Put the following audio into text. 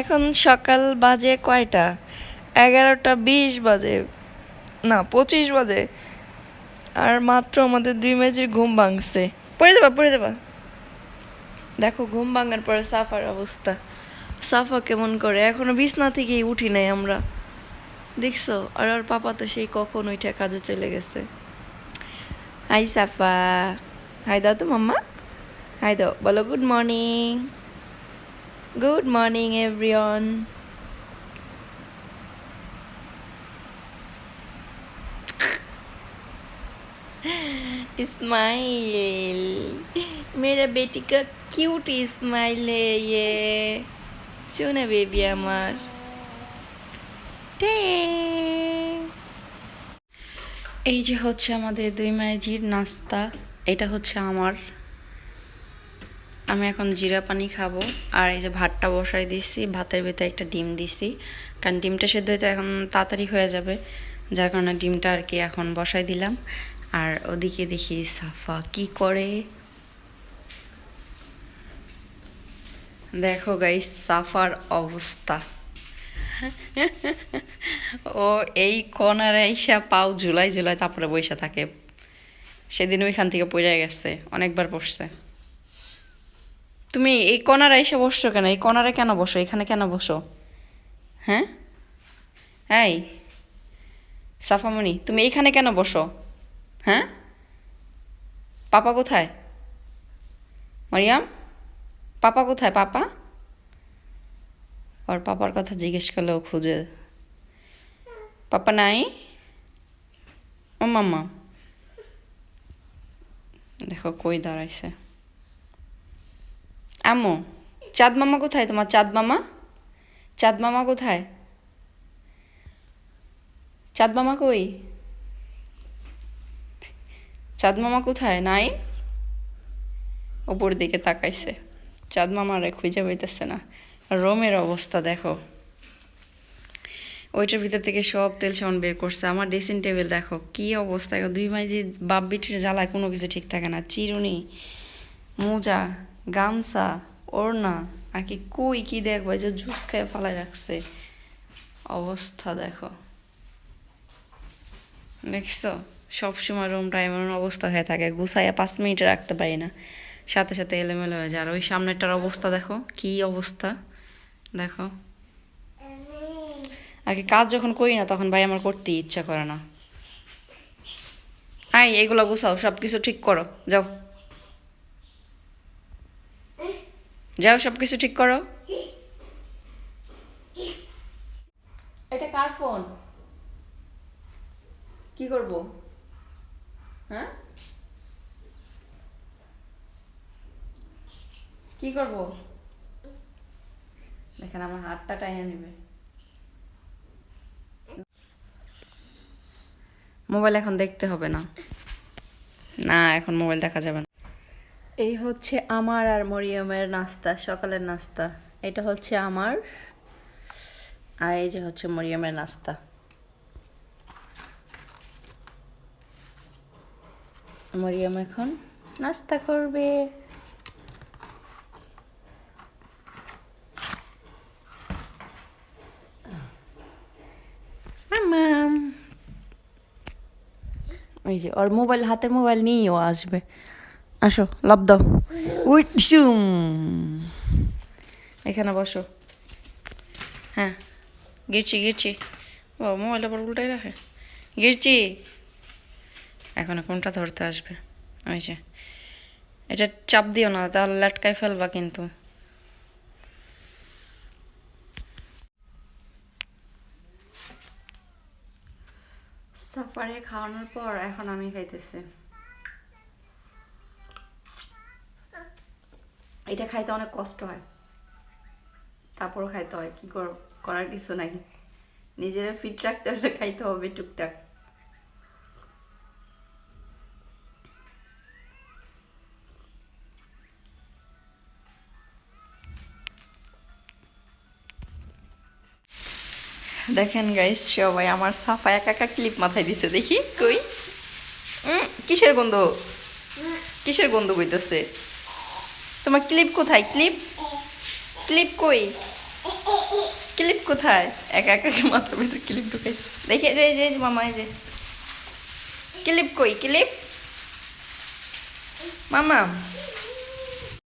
এখন সকাল বাজে কয়টা? এগারোটা বিশ বাজে। না, পঁচিশ বাজে। আর মাত্র আমাদের দুই মেজির ঘুম ভাঙছে। পড়ে দেবা পড়ে দেবা দেখো, ঘুম ভাঙার পরে সাফার অবস্থা। সাফা কেমন করে? এখনও বিছনা থেকেই উঠি নাই আমরা। দেখছ? আর ওর পাপা তো সেই কখন ওইটা কাজে চলে গেছে। হাই সাফা। হাই দাও তো মাম্মা। হাই দাও। বলো good morning good morning everyone smile मेरा बेटी का क्यूट स्माइल है ये सुना बेबी আমার এই যে হচ্ছে আমাদের দুই মাইজির নাস্তা এটা হচ্ছে আমার আমি এখন জিরা পানি খাব। আর এই যে ভাতটা বসাই দিছি, ভাতের ভিতরে একটা ডিম দিছি। কারণ ডিমটা সেদ্ধ হইতে এখন তাড়াতাড়ি হয়ে যাবে, যার কারণে ডিমটা আর কি এখন বসাই দিলাম। আর ওদিকে দেখি সাফা কি করে। দেখো গাইস সাফার অবস্থা। ও এই কনার আইসা পাও ঝুলাই ঝুলাই তারপরে বইসা থাকে। সেদিন ওইখান থেকে পড়ে গেছে, অনেকবার পড়ছে তুমি এই কনার এসে বসছো কেন? এই কনারে কেন বসো? এখানে কেন বসো? হ্যাঁ? এই, সাফামণি, তুমি এইখানে কেন বসো? হ্যাঁ? পাপা কোথায়? মারিয়াম? পাপা কোথায়, পাপা? ওর পাপার কথা জিজ্ঞেস করলেও খুঁজে পাপা নাই? ও মাম্মা। দেখো কই দাঁড়াইছে। আম্মু, চাঁদ মামা কোথায়? তোমার চাঁদ মামা? চাঁদ মামা কোথায়? চাঁদ মামা কই? চাঁদ মামা কোথায়? নাই? ওপর দিকে তাকাইছে। চাঁদ মামারে খুঁজে পাইতেছে না। রোমের অবস্থা দেখো। ওইটার ভিতর থেকে সব তেল সাবান বের করছে। আমার ড্রেসিং টেবিল দেখো, কি অবস্থা। দুই মাই যে বাপ বিটির জ্বালায় কোনো কিছু ঠিক থাকে না। চিরুনি, মোজা গামছা, ওড়না, আর কি কই, কি দেখব যে জুস খেয়ে ফালাই রাখছে। অবস্থা দেখো। দেখছ? সবসময় রুমটা এমন অবস্থা হয়ে থাকে, গুছাইয়া পাঁচ মিনিটে রাখতে পারি না। সাথে সাথে এলোমেলো হয়ে যায়। আর ওই সামনেরটার অবস্থা দেখো, কি অবস্থা? দেখো। আর কি কাজ যখন করি না, তখন ভাই আমার করতে ইচ্ছা করে না। আই এগুলো গুছাও সব কিছু ঠিক করো, যাও। যাও সব কিছু ঠিক করো। এটা কার ফোন? কি করব? হ্যাঁ? কি করব? দেখেন, আমার হাতটা টাইনে নেবে। মোবাইল এখন দেখতে হবে না। না, এখন মোবাইল দেখা যাবে না। এই হচ্ছে আমার আর মরিয়মের নাস্তা, সকালের নাস্তা। এটা হচ্ছে আমার আর এই যে হচ্ছে মরিয়মের নাস্তা। মরিয়ম এখন নাস্তা করবে। ওই যে ওর মোবাইল, হাতের মোবাইল নিয়েও আসবে। আসো লাভ দাও। উই শুম এখানে বসো। হ্যাঁ গিরছি গিরছি। ও মোবাইলটা পর উল্টাই রাখে। গিরছি। এখন কোনটা ধরতে আসবে? ওই যে। এটা চাপ দিও না তাহলে লাটকায় ফেলবা কিন্তু। সাফারে খাওয়ানোর পর এখন আমি খাইতেছি। এটা খাইতে অনেক কষ্ট হয়। তারপরও খাইতে হয় কি করার কিছু নাই। নিজেরা ফিট রাখতে হলে খাইতে হবে টুকটাক। দেখেন গাইস সবাই আমার সাফা একা একা ক্লিপ মাথায় দিছে দেখি কই? উম, কিসের গন্ধ? কিসের গন্ধ কইতেছে? তোমার ক্লিপ কোথায়? ক্লিপ? ক্লিপ কই? ক্লিপ কোথায়? একা একা মাথার ভিতরে ক্লিপ ঢুকাইছে দেখে যে যে মামা যে। ক্লিপ কই? ক্লিপ? মামা।